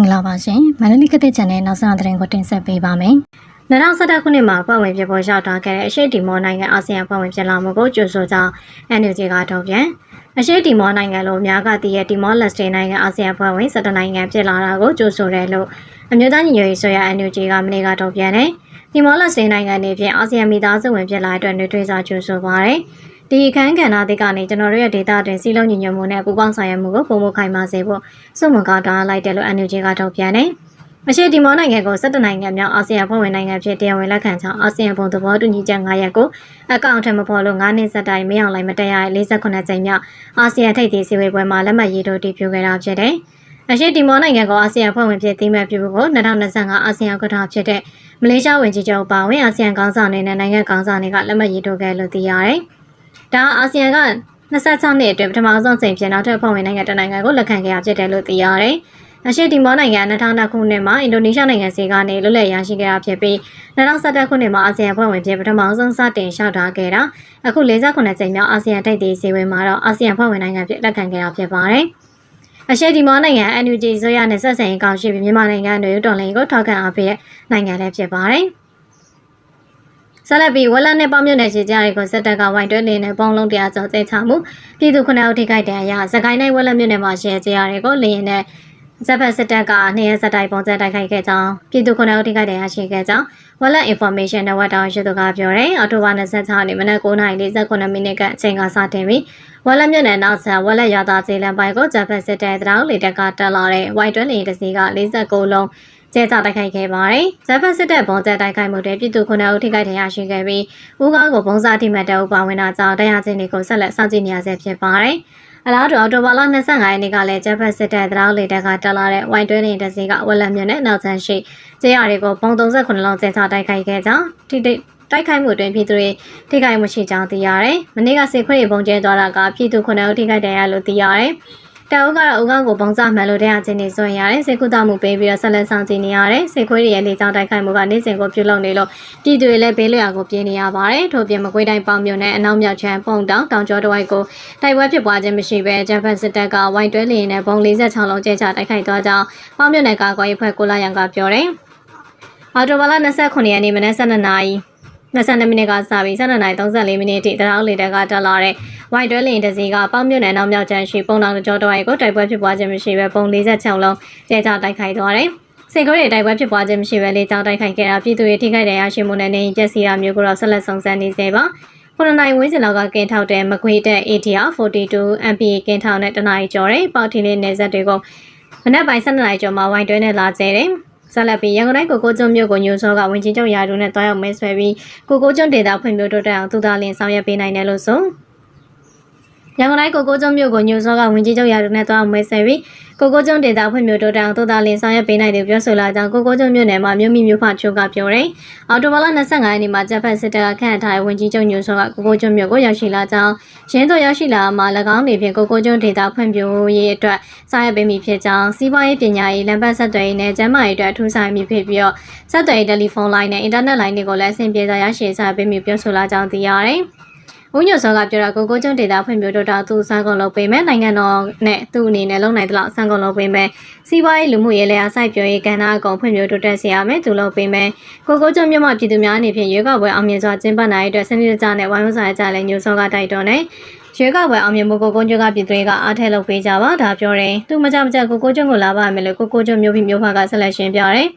္ဂလာပါရှင်မန္တလေးကတဲ့ channel နောက်ဆုံးသတင်းကိုတင်ဆက်ပေးပါမယ်2017ခုနှစ်မှာဖွဲ့ဝင်ဖြစ်ပေါ်ရောက်ထားခဲ့တဲ့အရှိတီမောနိုင်ငံအာဆီယံဖွဲ့ဝင်ဖြစ်လာမှုကိုကြိုဆိုကြောင်း NUG ကထုတ်ပြန်အရှိတီမောနိုင်ငံလိုအများကတည်ရဲ့တီမောလက်စတေနိုင်ငံအာဆီယံဖွဲ့ဝင်17နိုင်ငံဖြစ်လာတာကိုကြိုဆိုတယ်လို့အမျိုးသားညီညွတ်ရေးဆိုရ NUG ကမနေ့ကထုတ်ပြန်တယ်တီမောလက်စတေနိုင်ငံတွေဖြင့်အာဆီယံမိသားစုဝင်ဖြစ်လာတဲ့အတွက်နှွေးထွေးစွာကြိုဆိုပါတယ် ဒီအခန်းကဏ္ဍသစ်ကနေကျွန်တော်တို့ရဲ့ဒေတာတွင်စီလုံးညီညွတ်မှုနဲ့ပူးပေါင်းဆောင်ရွက်မှုကိုပုံမခိုင်မာစေဖို့စုမကောက်တာလိုက်တယ်လို့ NUG ကထုတ်ပြန်တယ်။မရှိဒီမောနိုင်ငံကို17နိုင်ငံမြောက်အာဆီယံဖွဲ့ဝင်နိုင်ငံဖြစ်တရားဝင်လက်ခံကြောင်းအာဆီယံဘုံသဘောတူညီချက်9ရပ်ကိုအကောင့်ထဲမပေါ်လို့9နှစ်ဆက်တိုင်းမရောက်လိုက်မတက်ရတဲ့48ကြိမ်မြောက်အာဆီယံထိပ်သီးစည်းဝေးပွဲမှာလက်မှတ်ရေးထိုးတည်ပြုခဲ့တာဖြစ်တယ်။အရှိတီမောနိုင်ငံကိုအာဆီယံဖွဲ့ဝင်ဖြစ်သိမဲ့ပြုဖို့2025အာဆီယံကထာဖြစ်တဲ့မလေးရှားဝင်ကြီးချုပ်ပါဝင်အာဆီယံခေါင်းဆောင်တွေနဲ့နိုင်ငံခေါင်းဆောင်တွေကလက်မှတ်ရေးထိုးခဲ့လို့သိရတယ်။ ဒါအာဆီယံက26နှစ်အတွင်းပထမဆုံးချိန်ဖြစ်နောက်ထပ်ဖွဲ့ဝင်နိုင်ငံတစ်နိုင်ငံကိုလက်ခံခဲ့ရဖြစ်တယ်လို့သိရတယ်။အရှိတီမောနိုင်ငံ2000ခုနှစ်မှာအင်ဒိုနီးရှားနိုင်ငံစီကနေလွတ်လပ်ရရှိခဲ့တာဖြစ်ပြီး2017ခုနှစ်မှာအာဆီယံဖွဲ့ဝင်ဖြစ်ပထမဆုံးစတင်လျှောက်ထားခဲ့တာအခု48ကြိမ်မြောက်အာဆီယံထိပ်သီးစည်းဝေးမှာတော့အာဆီယံဖွဲ့ဝင်နိုင်ငံဖြစ်လက်ခံခဲ့တာဖြစ်ပါတယ်။အရှိတီမောနိုင်ငံ NUG ဆိုရနဲ့ဆက်ဆံရေးကောင်ရှိပြီးမြန်မာနိုင်ငံတွေတော်လှန်ရေးကိုထောက်ခံအားပေးတဲ့နိုင်ငံလည်းဖြစ်ပါတယ်။ ဆက်လက်ပြီးဝက်လက်နဲ့ပေါင်းမြုပ်နယ်ရှိကြတွေကိုစစ်တပ်ကဝိုင်တွဲလင်းနဲ့ပေါင်းလုံးတရားကျော်သိချမှုပြည်သူခုနှစ်ဦးထိခိုက်တဲ့အရာစကိုင်းတိုင်းဝက်လက်မြို့နယ်မှာရှိတဲ့ကြရတွေကိုလင်းနဲ့ဇက်ဖက်စစ်တပ်ကနှစ်ရက်စတိုင်ပုံစံတိုက်ခိုက်ခဲ့ကြောင်းပြည်သူခုနှစ်ဦးထိခိုက်တဲ့အရှိခဲ့ကြောင်းဝက်လက် information network တောင်ရှိသူကပြောတယ်အော်တိုဘာ26ရက်နေ့မနက်9:48မိနစ်ကအချိန်ကစတင်ပြီးဝက်လက်မြို့နယ်နောက်ဆက်ဝက်လက်ရွာသားကျေးလမ်းပိုင်းကိုဂျပန်စစ်တပ်တောင်လေတပ်ကတက်လာတဲ့ဝိုင်တွဲနေတစီက49လုံး ကျဲချတိုက်ခိုက်ခဲ့ပါတယ်။ဇက်ဖက်စစ်တပ်ပုံကျတိုက်ခိုက်မှုတွေပြည်သူခုနှစ်ဦးထိခိုက်ဒဏ်ရာရှိခဲ့ပြီးဦးကားကိုပုံစားထိမှတ်တဲ့ဥပါဝင်တာကြောင့်တရားချင်းတွေကိုဆက်လက်စောင့်ကြည့်နေရဆဲဖြစ်ပါတယ်။အလားတူအော်တိုဘာလ25ရက်နေ့ကလည်းဂျက်ဖက်စစ်တပ်တောင်းလေတပ်ကတက်လာတဲ့ဝိုင်တွဲနေတစီကဝက်လက်မြနဲ့နောက်ဆန်းရှိကျေးရတွေကိုပုံ38လုံးကျဲချတိုက်ခိုက်ခဲ့ကြောင်းထိတိတိုက်ခိုက်မှုတွင်ပြည်သူတွေထိခိုက်မှုရှိကြောင်းသိရတယ်။မနေ့ကစေခွေပုံကျဲသွားတာကပြည်သူခုနှစ်ဦးထိခိုက်တယ်ရလို့သိရတယ်။ တောင်ကတော့ဦးကောင်းကိုပုံစံမှန်လို့တရားချင်းနေဆိုရင်ရတယ်စေကုသမှုပေးပြီးတော့ဆက်လက်ဆောင်ကြည့်နေရတယ်စေခွေးတွေရဲ့လေကြောင်းတိုက်ခိုက်မှုကနေ့စဉ်ကိုပြုလုပ်နေလို့ပြည်သူတွေလည်းဘေးလွရာကိုပြေးနေရပါတယ်ထို့ပြင်မကွေးတိုင်းပေါင်မြို့နယ်အနောက်မြောက်ချမ်းပုံတောင်တောင်ကျောတဝိုက်ကိုတိုက်ပွဲဖြစ်ပွားခြင်းမရှိဘဲဂျပန်စစ်တပ်ကဝိုင်တွဲလင်းနဲ့ဘုံ46လုံးကျဲချတိုက်ခိုက်သွားကြောင်းပေါင်မြို့နယ်ကာကွယ်ရေးဖွဲ့ကိုလာရန်ကပြောတယ်အော်တိုဘာလ29ရက်နေ့မနက်7:00နာရီ 22မိနစ်ကစပြီး12:34မိနစ်ထိတရောင်းလေတပ်ကတက်လာတဲ့ဝိုင်တွဲလင်တစီကပေါင်းမြို့နယ်နောက်မြောက်ချမ်းရှိပုံတော်ကြောတော်ရိုက်ကိုတိုက်ပွဲဖြစ်ပွားခြင်းမရှိဘဲပုံ46လုံးကျဲချတိုက်ခိုက်သွားတယ်။စေကိုရီတိုက်ပွဲဖြစ်ပွားခြင်းမရှိဘဲလေကြောင်းတိုက်ခိုက်ခဲ့တာပြည်သူတွေထိခိုက်တဲ့ရရှိမှုနဲ့နေပျက်စီးတာမျိုးကိုတော့ဆက်လက်ဆောင်စမ်းနေစေပါ။ခုနနိုင်ဝင်းစင်လောက်ကကင်းထောက်တဲ့မကွေးတဲ့ ATR 42 MPA ကင်းထောက်တဲ့တနအီကျော်တဲ့ပေါတီလေးနေဆက်တွေကိုမနက်ပိုင်း12နာရီကျော်မှာဝိုင်တွဲနဲ့လာကျဲတယ်။ ဆက်လက်ပြီးရန်ကုန်တိုင်းကိုကိုကျွန်းမြို့ကိုညိုစောကဝင်ချင်းချုပ်ရာထူးနဲ့တွားရောက်မဲဆွဲပြီးကိုကိုကျွန်းဒေတာဖွံ့ဖြိုးတိုးတက်အောင်သူသားလင်းဆောင်ရွက်ပေးနိုင်တယ်လို့ဆို ရန်ကုန်တိုင်းကိုကိုကျွန်းမြို့ကိုညိုစောကဝင်ကြီးချုပ်ရာထူးနဲ့တွားအောင်မဲဆွဲပြီးကိုကိုကျွန်းဒေတာဖွံ့ဖြိုးတိုးတက်အောင်သူသားလင်းဆောင်ရွက်ပေးနိုင်တယ်ပြောဆိုလာကြောင်းကိုကိုကျွန်းမြို့နယ်မှာမြို့မိမြို့ဖချိုးကပြောတယ်။အော်တိုဘာလ25ရက်နေ့မှာဂျပန်စစ်တပ်ကခန့်ထားတဲ့ဝင်ကြီးချုပ်ညိုစောကကိုကိုကျွန်းမြို့ကိုရောက်ရှိလာကြောင်းရင်းတို့ရောက်ရှိလာမှာ၎င်းနေဖြင့်ကိုကိုကျွန်းဒေတာဖွံ့ဖြိုးရေးအတွက်ဆောင်ရွက်ပေးမိဖြစ်ကြောင်းစီးပွားရေးပညာရေးလမ်းပတ်ဆက်သွယ်ရေးနဲ့ကျန်းမာရေးအတွက်ထူးဆန်းမိဖြစ်ပြီးတော့ဆက်သွယ်ရေးတယ်လီဖုန်းလိုင်းနဲ့အင်တာနက်လိုင်းတွေကိုလည်းအဆင်ပြေစွာရရှိဆောင်ရွက်ပေးမိပြောဆိုလာကြောင်းသိရတယ်။ ဦးညွတ်စောကပြောတာကိုကိုကျွန်းဒေတာဖွံ့ဖြိုးတိုးတာသူစံကုန်လုပ်ပေးမယ်နိုင်ငံတော်နဲ့သူ့အနေနဲ့လုံနိုင်တဲ့လောက်စံကုန်လုပ်ပေးမယ်စီးပွားရေးလူမှုရေးလဲအစိုက်ပြောရေးကဏ္ဍအကုန်ဖွံ့ဖြိုးတိုးတက်စေရမယ်သူလုပ်ပေးမယ်ကိုကိုကျွန်းမြို့မှာပြည်သူများအနေဖြင့်ရွေးကောက်ပွဲအောင်မြင်စွာကျင်းပနိုင်တဲ့စနစ်တကျနဲ့ဝိုင်းဝန်းစာကြလဲညိုစောကတိုက်တွန်းတယ်ရွေးကောက်ပွဲအောင်မြင်မှုကိုကိုကျွန်းကပြည်သူတွေကအားထဲလုပ်ပေးကြပါဒါပြောတယ်သူမကြမကြကိုကိုကျွန်းကိုလာပါမယ်လို့ကိုကိုကျွန်းမျိုးပြီးမျိုးဖကဆက်လက်ရှင်းပြတယ်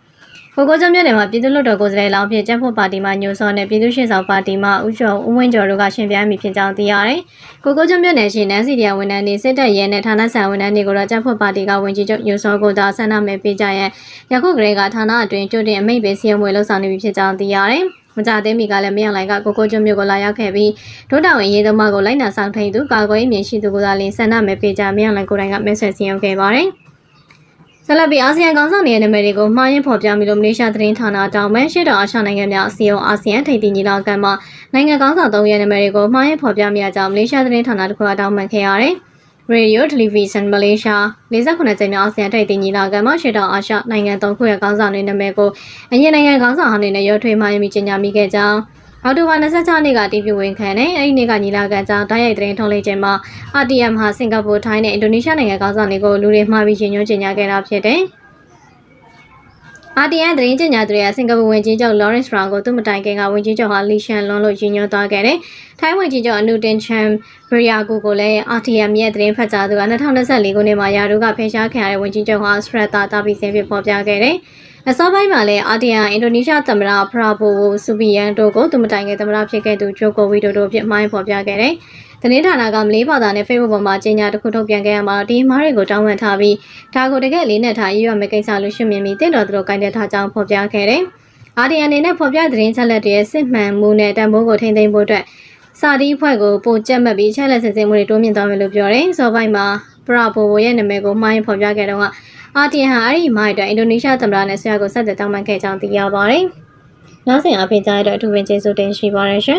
ကိုကိုကျွန်းမြို့နယ်မှာပြည်သူ့လွှတ်တော်ကိုယ်စားလှယ်လောင်းဖြစ်ကျန်းဖို့ပါတီမှညိုစောနဲ့ပြည်သူ့ရှင်းဆောင်ပါတီမှဦးကျော်ဦးဝင်းကျော်တို့ကရှင်ပြိုင်မိဖြစ်ကြောင်းသိရတယ်။ကိုကိုကျွန်းမြို့နယ်ရှိနန်းစီတရားဝန်ထမ်းတွေစစ်တပ်ရဲနဲ့ဌာနဆိုင်ဝန်ထမ်းတွေကိုတော့ကျန်းဖို့ပါတီကဝင်ကြီးချုပ်ညိုစောကိုသာဆန္ဒမဲပေးကြရန်ယခုကလေးကဌာနအတွင်းကြိုတင်အမိန့်ပေးစီရင်ဝေလှုပ်ဆောင်နေပြီဖြစ်ကြောင်းသိရတယ်။မကြသေးမီကလည်းမင်းအောင်လိုင်ကကိုကိုကျွန်းမြို့ကိုလာရောက်ခဲ့ပြီးဒုတာဝန်ရေးသမားကိုလိုက်နာဆောင်ထိန်သူကာကွယ်ရေးမြင်ရှိသူကသာလင်းဆန္ဒမဲပေးကြမင်းအောင်လိုင်ကိုယ်တိုင်ကမဲဆွယ်စီရင်ခဲ့ပါတယ်။ ဆက်လက်ပြီးအာဆီယံခေါင်းဆောင်တွေရဲ့နာမည်တွေကိုမှားယွင်းဖော်ပြမိလို့မလေးရှားသတင်းဌာနတောင်ပန်ရှေ့တော်အာရှနိုင်ငံများအစည်းအရုံးအာဆီယံထိပ်သီးညီလာခံမှာနိုင်ငံခေါင်းဆောင်၃ရဲ့နာမည်တွေကိုမှားယွင်းဖော်ပြမိရကြောင်းမလေးရှားသတင်းဌာနတစ်ခုကတောင်းပန်ခဲ့ရတယ်။ Radio Television Malaysia 49ကျင်းမြောက်အာဆီယံထိပ်သီးညီလာခံမှာရှေ့တော်အာရှနိုင်ငံ၃ခုရဲ့ခေါင်းဆောင်တွေနာမည်ကိုအရင်နိုင်ငံခေါင်းဆောင်ဟောင်းတွေနဲ့ရောထွေးမှားယွင်းပြီးကြေညာမိခဲ့ကြောင်း အော်တိုဘာ26နေ့ကတီးပြဝင်ခံတဲ့အဲဒီနေ့ကညီလာခံကြောင်းတိုက်ရိုက်သတင်းထုတ်လိုက်ခြင်းမှာ RTM ဟာစင်ကာပူထိုင်းနဲ့အင်ဒိုနီးရှားနိုင်ငံခေါင်းဆောင်တွေကိုလူတွေမှားပြီးရှင်ညွှန်းကြေညာခဲ့တာဖြစ်တယ်။အာတီယန်သတင်းကြေညာသူတွေကစင်ကာပူဝန်ကြီးချုပ် Lawrence Brown ကိုသူ့မတိုင်ခင်ကဝန်ကြီးချုပ်ဟာလီရှန်လွန်လို့ရည်ညွှန်းသွားခဲ့တယ်။ထိုင်းဝန်ကြီးချုပ်အနုတင်ချန်ဘရီယာကိုကိုလည်း RTM ရဲ့သတင်းဖတ်ကြားသူက2024ခုနှစ်မှာယာဒူကဖယ်ရှားခံရတဲ့ဝန်ကြီးချုပ်ဟာစရတာတာပီစင်ဖြစ်ပေါ်ပြခဲ့တယ်။ အစောပိုင်းမှာလည်း RTM အင်ဒိုနီးရှားသမ္မတဖရာဘိုဆူဘီယန်တို့ကိုသူ့မတိုင်ခင်သမ္မတဖြစ်ခဲ့သူဂျိုကိုဝီဒိုတို့ဖြစ်မှိုင်းပေါ်ပြခဲ့တယ်။သတင်းဌာနကမလေးဘာသာနဲ့ Facebook ပေါ်မှာကြေညာတစ်ခုထုတ်ပြန်ခဲ့ရမှာဒီမားတွေကိုတောင်းပန်ထားပြီးဒါကိုတကယ်လေးနဲ့ထားရည်ရွယ်မယ့်ကိစ္စလို့ရှင်းမြင်ပြီးတင့်တော်သူတို့ကင်တဲ့ထားကြောင်းဖော်ပြခဲ့တယ်။ RDN အနေနဲ့ဖော်ပြသတင်းချက်လက်တွေရဲ့စစ်မှန်မှုနဲ့တန်ဖိုးကိုထိန်းသိမ်းဖို့အတွက်စာတီးအဖွဲ့ကိုပိုကြက်မှတ်ပြီးချက်လက်စစ်ဆေးမှုတွေတိုးမြင့်သွားမယ်လို့ပြောတယ်။စောပိုင်းမှာပရာဘိုရဲ့နာမည်ကိုမှားရင်ဖော်ပြခဲ့တော့ က RDN ဟာအဲ့ဒီမားအတွက်အင်ဒိုနီးရှားသမ္မတနဲ့ဆရာကိုဆက်သွယ်တောင်းပန်ခဲ့ကြောင်းသိရပါတယ်။နောက်ဆက်အဖေကြားရတဲ့အထူးပင်ကျေးဇူးတင်ရှိပါတယ်ရှင်